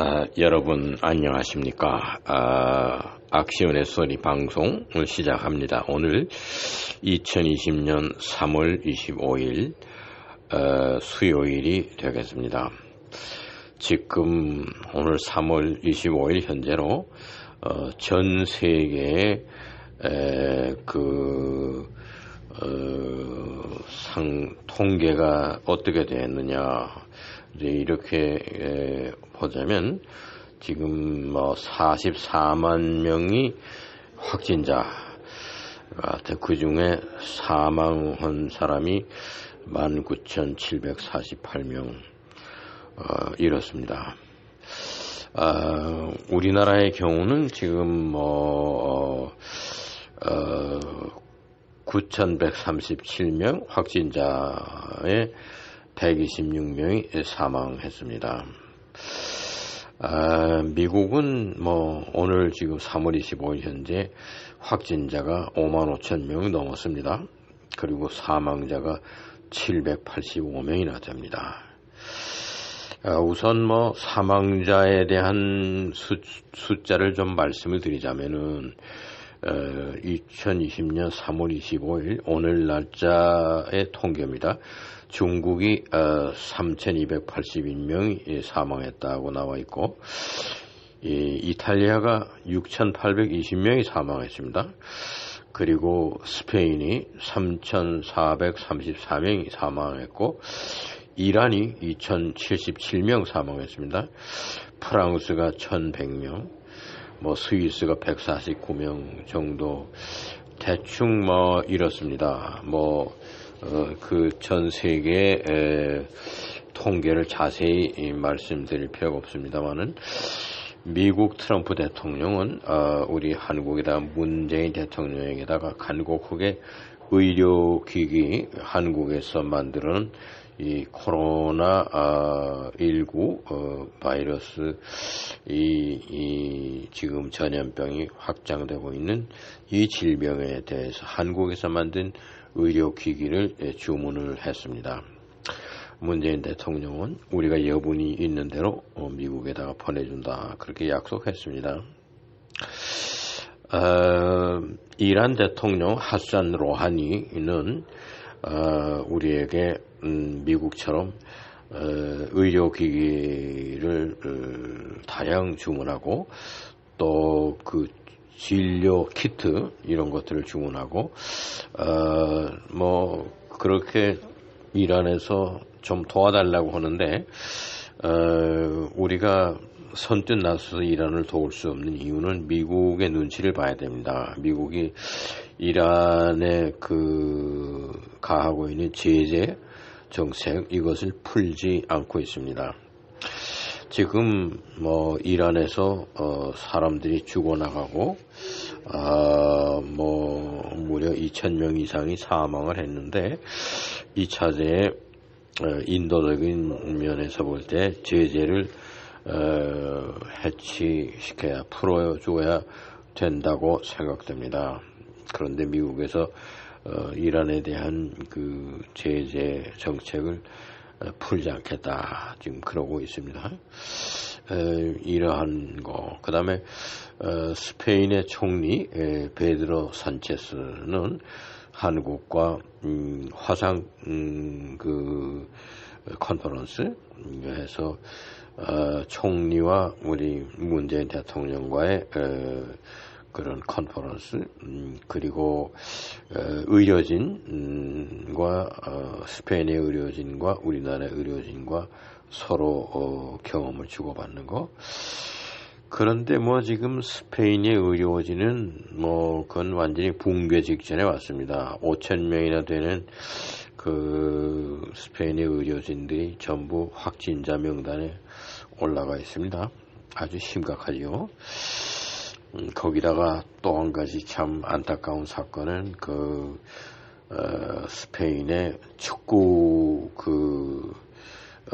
아, 여러분 안녕하십니까? 아, 악시온의 소리 방송을 시작합니다. 오늘 2020년 3월 25일 어, 수요일이 되겠습니다. 지금 오늘 3월 25일 현재로 어, 전 세계의 에, 그 어, 상 통계가 어떻게 되었느냐 이제 이렇게 에, 보자면 지금 뭐 44만 명이 확진자 그 중에 사망한 사람이 19,748명 어, 이렇습니다. 어, 우리나라의 경우는 지금 뭐 어, 어, 9,137명 확진자의 126명이 사망했습니다. 아, 미국은 뭐 오늘 지금 3월 25일 현재 확진자가 5만 5천 명이 넘었습니다. 그리고 사망자가 785명이나 됩니다. 아, 우선 뭐 사망자에 대한 수, 숫자를 좀 말씀을 드리자면은 어, 2020년 3월 25일 오늘 날짜의 통계입니다. 중국이 어, 3,281명이 사망했다고 나와 있고 이, 이탈리아가 6,820명이 사망했습니다. 그리고 스페인이 3,434명이 사망했고 이란이 2,077명 사망했습니다. 프랑스가 1,100명, 뭐 스위스가 149명 정도 대충 뭐 이렇습니다. 뭐 어, 그전 세계 에, 통계를 자세히 말씀드릴 필요가 없습니다만은 미국 트럼프 대통령은 어, 우리 한국에다 문재인 대통령에게다가 간곡하게 의료기기 한국에서 만드는 이 코로나 아, 19 어, 바이러스 이, 이 지금 전염병이 확장되고 있는 이 질병에 대해서 한국에서 만든 의료기기를 예, 주문을 했습니다. 문재인 대통령은 우리가 여분이 있는 대로 어, 미국에다가 보내준다 그렇게 약속했습니다. 어, 이란 대통령 하산 로하니는 어, 우리에게 음, 미국처럼 어, 의료기기를 어, 다량 주문하고 또 그 진료 키트 이런 것들을 주문하고 어, 뭐 그렇게 이란에서 좀 도와달라고 하는데 어, 우리가 선뜻 나서서 이란을 도울 수 없는 이유는 미국의 눈치를 봐야 됩니다. 미국이 이란에 그 가하고 있는 제재 정책 이것을 풀지 않고 있습니다. 지금 뭐 이란에서 어 사람들이 죽어나가고 아 뭐 무려 2천 명 이상이 사망을 했는데 이 차제에 어, 인도적인 면에서 볼 때 제재를 어, 해치시켜야 풀어줘야 된다고 생각됩니다. 그런데 미국에서 어, 이란에 대한 그 제재 정책을 어, 풀지 않겠다 지금 그러고 있습니다. 에, 이러한 거. 그 다음에 어, 스페인의 총리 에, 베드로 산체스는 한국과 음, 화상 음, 그 컨퍼런스 해서 어, 총리와 우리 문재인 대통령과의 어, 그런 컨퍼런스 음, 그리고 어, 의료진과 어, 스페인의 의료진과 우리나라의 의료진과 서로 어, 경험을 주고받는 거. 그런데 뭐 지금 스페인의 의료진은 뭐 그건 완전히 붕괴 직전에 왔습니다. 5천 명이나 되는 그 스페인의 의료진들이 전부 확진자 명단에 올라가 있습니다. 아주 심각하지요. 음, 거기다가 또 한 가지 참 안타까운 사건은 그 어, 스페인의 축구 그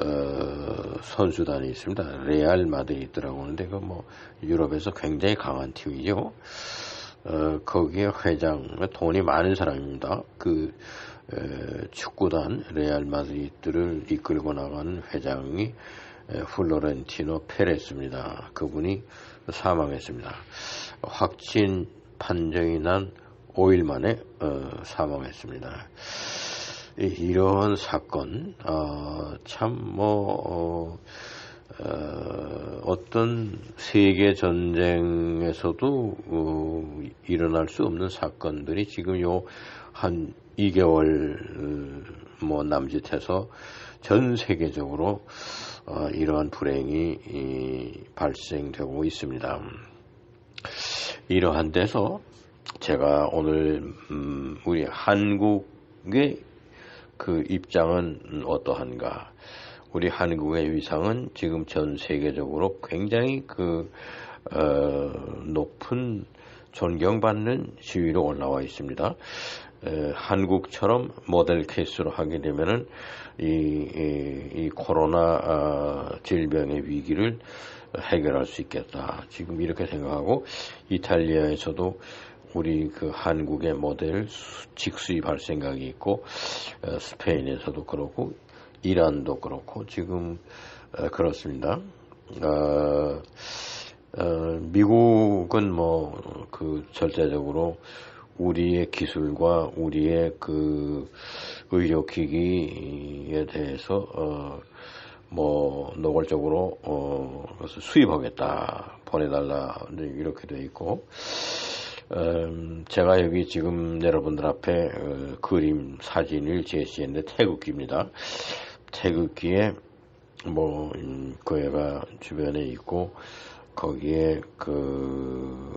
어, 선수단이 있습니다. 레알 마드리드라고 하는데 그 뭐 유럽에서 굉장히 강한 팀이죠. 어, 거기에 회장 돈이 많은 사람입니다. 그 에, 축구단 레알 마드리드를 이끌고 나가는 회장이 플로렌티노 페레스입니다. 그분이 사망했습니다. 확진 판정이 난 5일 만에 어, 사망했습니다. 이러한 사건 어, 참뭐 어, 떤 세계 전쟁에서도 어, 일어날 수 없는 사건들이 지금 요 한 2개월 어, 뭐 남짓해서 전 세계적으로 어, 이러한 불행이 이, 발생되고 있습니다. 이러한 데서 제가 오늘 음, 우리 한국의 그 입장은 어떠한가? 우리 한국의 위상은 지금 전 세계적으로 굉장히 그 어, 높은 존경받는 지위로 올라와 있습니다. 에, 한국처럼 모델 케이스로 하게 되면은 이, 이, 이 코로나 어, 질병의 위기를 해결할 수 있겠다. 지금 이렇게 생각하고 이탈리아에서도 우리 그 한국의 모델 직수입할 생각이 있고 어, 스페인에서도 그렇고 이란도 그렇고 지금 어, 그렇습니다. 어, 어, 미국은 뭐 그 절대적으로 우리의 기술과 우리의 그 의료기기에 대해서 어, 뭐 노골적으로 어, 수입하겠다 보내달라 이렇게 돼 있고 음, 제가 여기 지금 여러분들 앞에 어, 그림 사진을 제시했는데 태극기입니다. 태극기에 뭐 음, 그 애가 주변에 있고 거기에 그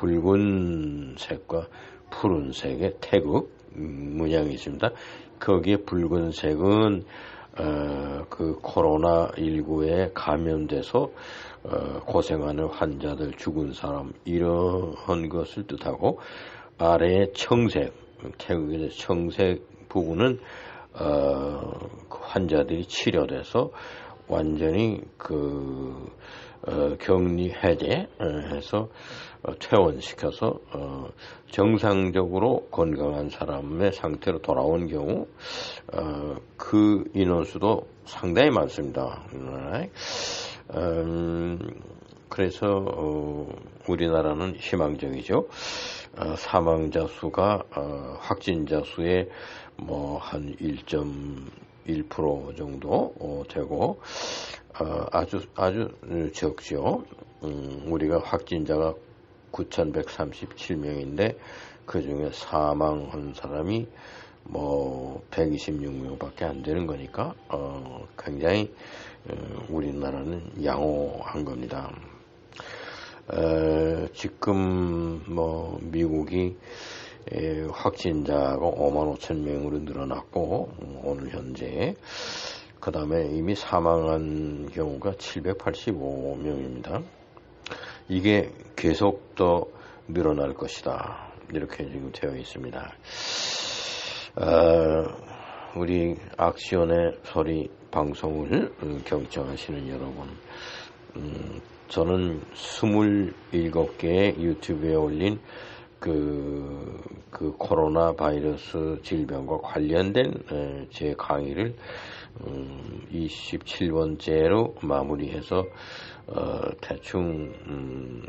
붉은색과 푸른색의 태극 음, 문양이 있습니다. 거기에 붉은색은 어, 그 코로나 19에 감염돼서 어, 고생하는 환자들 죽은 사람 이런 것을 뜻하고 아래에 청색 태극의 청색 부분은 어, 그 환자들이 치료돼서 완전히 그 어, 격리 해제 해서 어, 퇴원시켜서 어, 정상적으로 건강한 사람의 상태로 돌아온 경우 어, 그 인원수도 상당히 많습니다. 음, 그래서 어, 우리나라는 희망적이죠. 어, 사망자 수가 어, 확진자 수의 뭐 한 1.1% 정도 어, 되고 어, 아주 아주 적죠. 음, 우리가 확진자가 9,137명인데 그 중에 사망한 사람이 뭐 126명밖에 안 되는 거니까 어, 굉장히 어, 우리나라는 양호한 겁니다. 에, 지금 뭐 미국이 에, 확진자가 5만 5천 명으로 늘어났고 오늘 현재 그 다음에 이미 사망한 경우가 785명입니다. 이게 계속 더 늘어날 것이다. 이렇게 지금 되어 있습니다. 어, 우리 악시온의 소리 방송을 음, 경청하시는 여러분, 음, 저는 27개의 유튜브에 올린 그, 그 코로나 바이러스 질병과 관련된 에, 제 강의를 음, 27번째로 마무리해서 어, 대충 음,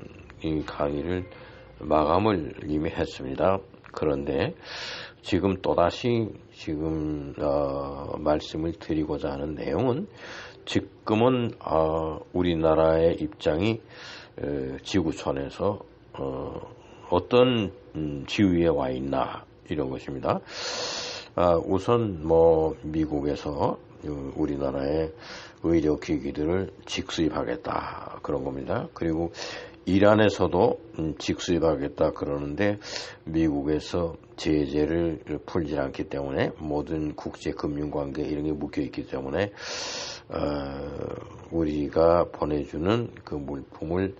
이 강의를 마감을 이미 했습니다. 그런데 지금 또다시 지금 어, 말씀을 드리고자 하는 내용은 지금은 어, 우리나라의 입장이 어, 지구촌에서 어 떤 음, 지위에 와 있나 이런 것입니다. 아, 우선 뭐 미국에서 우리나라의 의료 기기들을 직수입하겠다 그런 겁니다. 그리고 이란에서도 음, 직수입하겠다 그러는데 미국에서 제재를 풀지 않기 때문에 모든 국제 금융 관계 이런 게 묶여 있기 때문에 어, 우리가 보내주는 그 물품을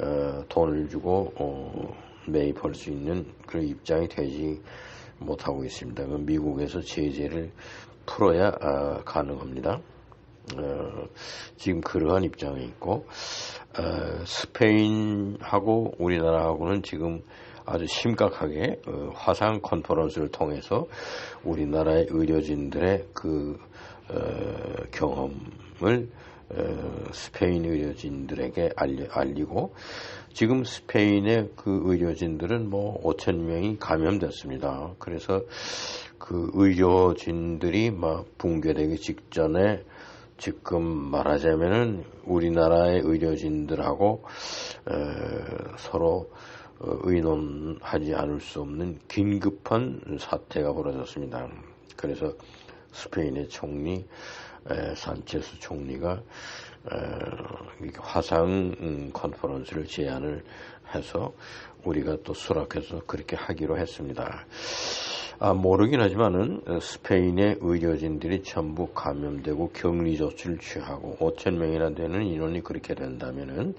어, 돈을 주고 어, 매입할 수 있는 그런 입장이 되지 못하고 있습니다. 미국에서 제재를 풀어야 어, 가능합니다. 어, 지금 그러한 입장에 있고 어, 스페인하고 우리나라하고는 지금 아주 심각하게 어, 화상 컨퍼런스를 통해서 우리나라의 의료진들의 그 어, 경험을 어, 스페인 의료진들에게 알리, 고 지금 스페인의 그 의료진들은 뭐 5천 명이 감염됐습니다. 그래서 그 의료진들이 막 붕괴되기 직전에 지금 말하자면은 우리나라의 의료진들하고 에, 서로 어, 의논하지 않을 수 없는 긴급한 사태가 벌어졌습니다. 그래서 스페인의 총리 에, 산체스 총리가 에, 화상 음, 컨퍼런스를 제안을 해서 우리가 또 수락해서 그렇게 하기로 했습니다. 아, 모르긴 하지만은 어, 스페인의 의료진들이 전부 감염되고 격리 조치를 취하고 5천 명이나 되는 인원이 그렇게 된다면은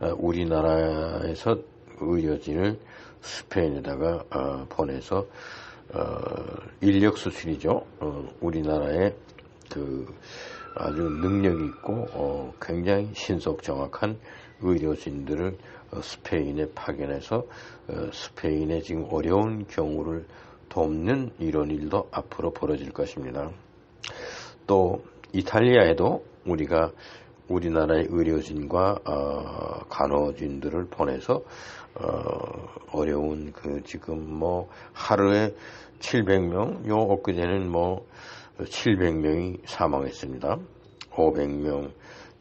어, 우리나라에서 의료진을 스페인에다가 어, 보내서 인력 수출이죠. 우리나라의 그 아주 능력 있고 굉장히 신속 정확한 의료진들을 스페인에 파견해서 스페인의 지금 어려운 경우를 돕는 이런 일도 앞으로 벌어질 것입니다. 또 이탈리아에도 우리가 우리나라의 의료진과 어, 간호진들을 보내서 어, 려운그 지금 뭐 하루에 700명, 요 엊그제는 뭐 700명이 사망했습니다. 500명,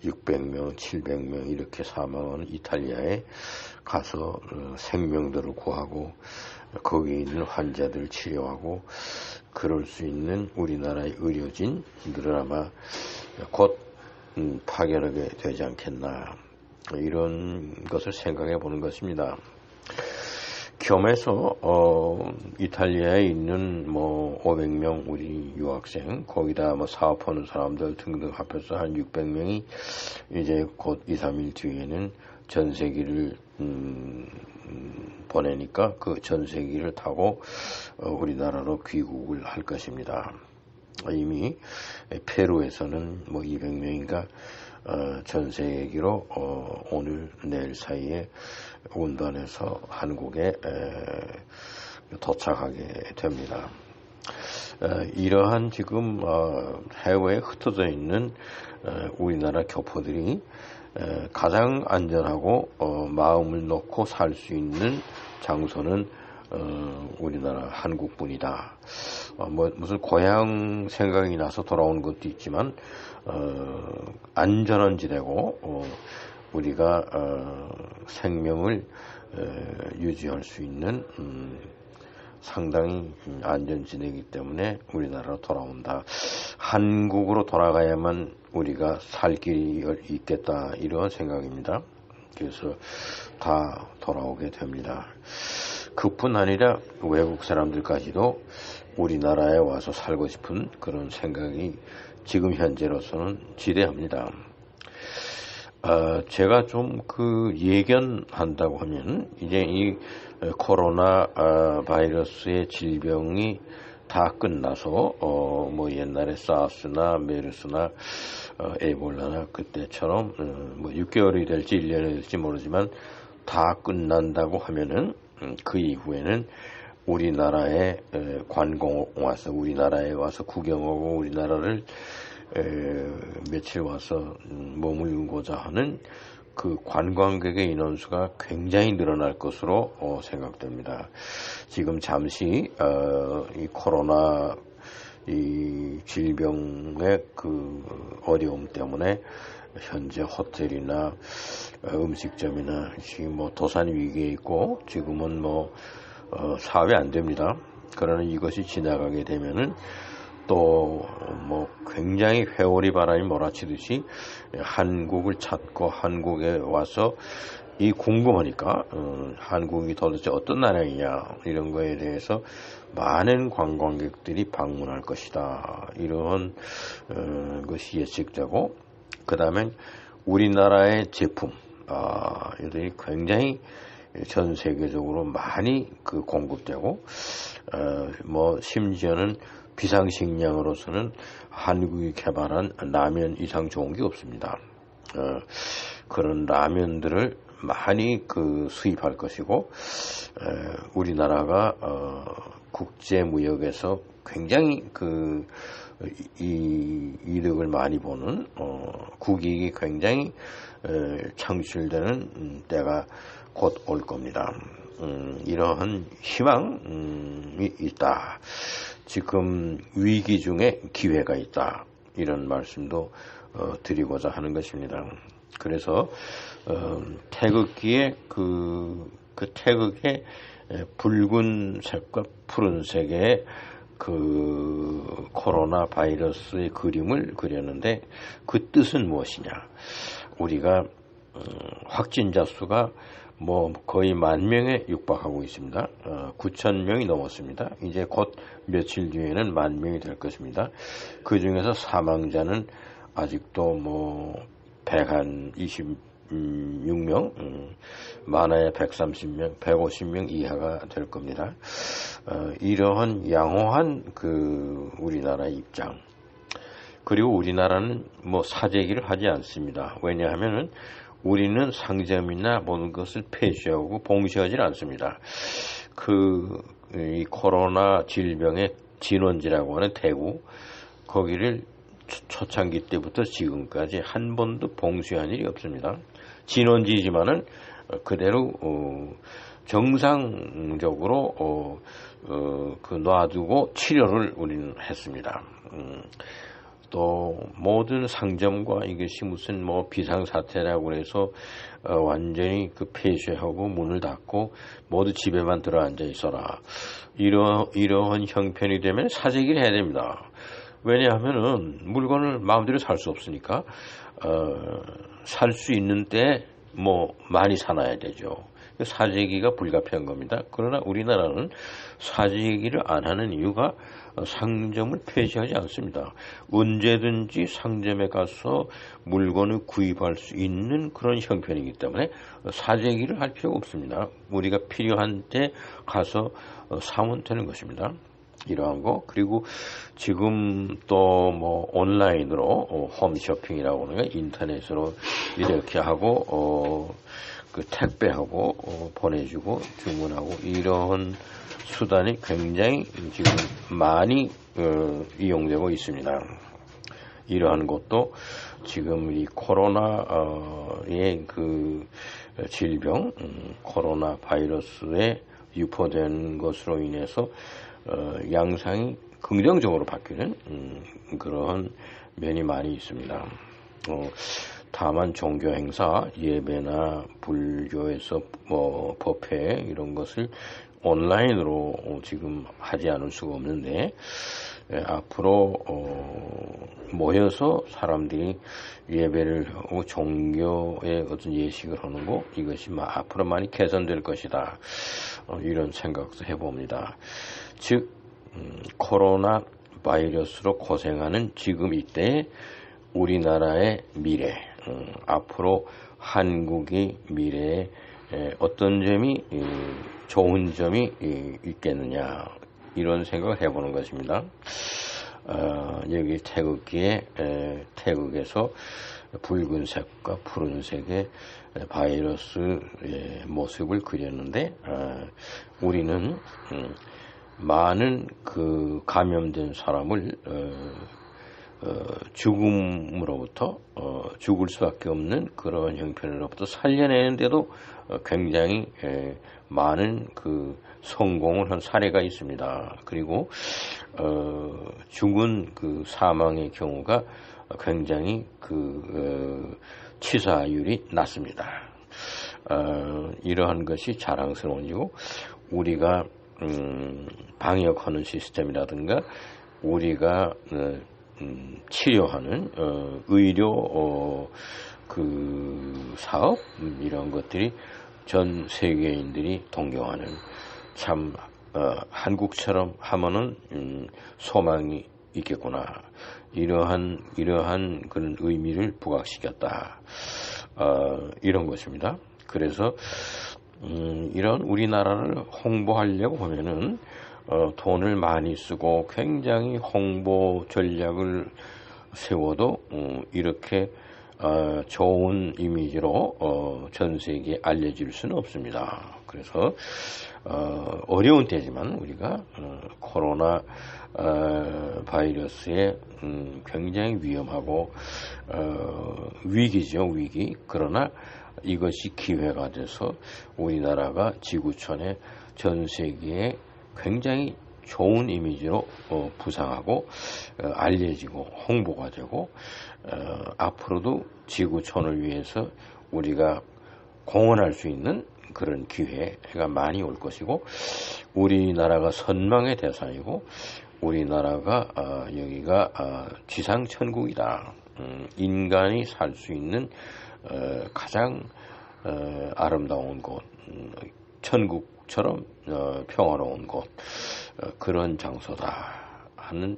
600명, 700명 이렇게 사망한 이탈리아에 가서 어, 생명들을 구하고 거기 있는 환자들 치료하고 그럴 수 있는 우리나라의 의료진들을 아마 곧 음, 파견하게 되지 않겠나 이런 것을 생각해 보는 것입니다. 겸해서 어, 이탈리아에 있는 뭐 500명 우리 유학생 거기다 뭐 사업하는 사람들 등등 합해서 한 600명이 이제 곧 2, 3일 뒤에는 전세기를 음, 보내니까 그 전세기를 타고 어, 우리나라로 귀국을 할 것입니다. 이미 페루에서는 뭐 200명인가 어, 전세기로 어, 오늘 내일 사이에 운반해서 한국에 에, 도착하게 됩니다. 에, 이러한 지금 어, 해외에 흩어져 있는 에, 우리나라 교포들이 가장 안전하고 어, 마음을 놓고 살 수 있는 장소는 어, 우리나라 한국뿐이다. 어, 뭐 무슨 고향 생각이 나서 돌아오는 것도 있지만 어, 안전한 지대고 어, 우리가 어, 생명을 유지할 수 있는 음, 상당히 안전지대이기 때문에 우리나라로 돌아온다. 한국으로 돌아가야만 우리가 살 길이 있겠다 이런 생각입니다. 그래서 다 돌아오게 됩니다. 그뿐 아니라 외국 사람들까지도 우리나라에 와서 살고 싶은 그런 생각이 지금 현재로서는 지대합니다. 어, 제가 좀 그 예견한다고 하면 이제 이 코로나 어, 바이러스의 질병이 다 끝나서 어, 뭐 옛날에 사스나 메르스나 어, 에볼라나 그때처럼 어, 뭐 6개월이 될지 1년이 될지 모르지만 다 끝난다고 하면은 음, 그 이후에는 우리나라에 에, 관공 와서 우리나라에 와서 구경하고 우리나라를 에, 며칠 와서 음, 머물고자 하는 그 관광객의 인원수가 굉장히 늘어날 것으로 어, 생각됩니다. 지금 잠시 어, 이 코로나 이 질병의 그 어려움 때문에 현재 호텔이나 어, 음식점이나 지금 뭐 도산 위기에 있고 지금은 뭐 어, 사업이 안 됩니다. 그러나 이것이 지나가게 되면은 또 뭐 굉장히 회오리 바람이 몰아치듯이 한국을 찾고 한국에 와서 이 궁금하니까 어, 한국이 도대체 어떤 나라이냐 이런 거에 대해서 많은 관광객들이 방문할 것이다 이런 어, 것이 예측되고 그 다음에 우리나라의 제품 아, 이들이 굉장히 전 세계적으로 많이 그 공급되고 어, 뭐 심지어는 비상식량으로서는 한국이 개발한 라면 이상 좋은 게 없습니다. 어, 그런 라면들을 많이 그 수입할 것이고 에, 우리나라가 어, 국제 무역에서 굉장히 그 이 이득을 많이 보는 어, 국익이 굉장히 에, 창출되는 때가 곧 올 겁니다. 음, 이러한 희망이 있다. 지금 위기 중에 기회가 있다. 이런 말씀도 어, 드리고자 하는 것입니다. 그래서 어, 태극기의 그, 그 태극의 붉은 색과 푸른색의 그 코로나 바이러스의 그림을 그렸는데 그 뜻은 무엇이냐? 우리가 어, 확진자 수가 뭐 거의 만 명에 육박하고 있습니다. 어, 9천 명이 넘었습니다. 이제 곧 며칠 뒤에는 만 명이 될 것입니다. 그 중에서 사망자는 아직도 뭐 126명, 음, 많아야 130명, 150명 이하가 될 겁니다. 어, 이러한 양호한 그 우리나라의 입장. 그리고 우리나라는 뭐 사재기를 하지 않습니다. 왜냐하면은 우리는 상점이나 모든 것을 폐쇄하고 봉쇄하지 않습니다. 그, 이 코로나 질병의 진원지라고 하는 대구, 거기를 초창기 때부터 지금까지 한 번도 봉쇄한 일이 없습니다. 진원지지만은 그대로 어, 정상적으로 어, 어, 그 놔두고 치료를 우리는 했습니다. 음, 또 모든 상점과 이것이 무슨 뭐 비상사태라고 해서 어, 완전히 그 폐쇄하고 문을 닫고 모두 집에만 들어앉아 있어라. 이러, 이러한 형편이 되면 사재기를 해야 됩니다. 왜냐하면은 물건을 마음대로 살 수 없으니까 어, 살 수 있는 때 뭐 많이 사놔야 되죠. 사재기가 불가피한 겁니다. 그러나 우리나라는 사재기를 안 하는 이유가 상점을 폐지하지 않습니다. 언제든지 상점에 가서 물건을 구입할 수 있는 그런 형편이기 때문에 사재기를 할 필요가 없습니다. 우리가 필요한 때 가서 사면 되는 것입니다. 이러한 거 그리고 지금 또 뭐 온라인으로 어, 홈쇼핑이라고 하는 인터넷으로 이렇게 하고 어, 그 택배하고 어, 보내주고 주문하고 이런 수단이 굉장히 지금 많이 어, 이용되고 있습니다. 이러한 것도 지금 이 코로나의 그 질병, 음, 코로나 바이러스에 유포된 것으로 인해서 어, 양상이 긍정적으로 바뀌는 음, 그런 면이 많이 있습니다. 어, 다만 종교 행사, 예배나 불교에서 뭐 법회 이런 것을 온라인으로 지금 하지 않을 수가 없는데 예, 앞으로 어, 모여서 사람들이 예배를 하고 종교의 어떤 예식을 하는 거 이것이 앞으로 많이 개선될 것이다 어, 이런 생각도 해봅니다. 즉 음, 코로나 바이러스로 고생하는 지금 이때 우리나라의 미래 음, 앞으로 한국의 미래에 어떤 점이 좋은 점이 있겠느냐 이런 생각을 해보는 것입니다. 어, 여기 태극기에 에, 태극에서 붉은색과 푸른색의 바이러스의 모습을 그렸는데 어, 우리는 음, 많은 그 감염된 사람을 어, 어, 죽음으로부터 어, 죽을 수밖에 없는 그런 형편으로부터 살려내는데도 어, 굉장히 에, 많은 그 성공을 한 사례가 있습니다. 그리고 어, 죽은 그 사망의 경우가 굉장히 그 어, 치사율이 낮습니다. 어, 이러한 것이 자랑스러운 이고 우리가 음, 방역하는 시스템이라든가 우리가 어, 음, 치료하는 어, 의료 어, 그 사업 음, 이런 것들이 전 세계인들이 동경하는 참 어, 한국처럼 하면은 음, 소망이 있겠구나 이러한 이러한 그런 의미를 부각시켰다 어, 이런 것입니다. 그래서 음, 이런 우리나라를 홍보하려고 보면은 어, 돈을 많이 쓰고 굉장히 홍보 전략을 세워도 어, 이렇게 어, 좋은 이미지로 어, 전 세계에 알려질 수는 없습니다. 그래서 어, 어려운 때지만 우리가 어, 코로나 어, 바이러스에 음, 굉장히 위험하고 어, 위기죠 위기 그러나 이것이 기회가 돼서 우리나라가 지구촌에 전 세계에 굉장히 좋은 이미지로 어, 부상하고 어, 알려지고 홍보가 되고 어, 앞으로도 지구촌을 위해서 우리가 공헌할 수 있는 그런 기회가 많이 올 것이고 우리나라가 선망의 대상이고 우리나라가 어, 여기가 어, 지상 천국이다. 음, 인간이 살 수 있는 어, 가장 어, 아름다운 곳, 음, 천국 처럼 어, 평화로운 곳 어, 그런 장소다 하는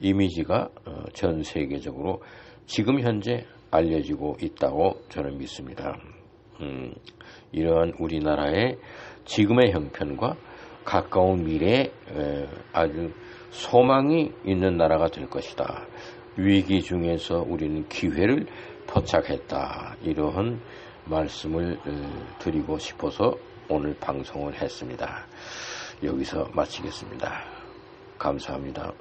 이미지가 어, 전 세계적으로 지금 현재 알려지고 있다고 저는 믿습니다. 음, 이러한 우리나라의 지금의 형편과 가까운 미래에 아주 소망이 있는 나라가 될 것이다. 위기 중에서 우리는 기회를 포착했다. 이러한 말씀을 드리고 싶어서 오늘 방송을 했습니다. 여기서 마치겠습니다. 감사합니다.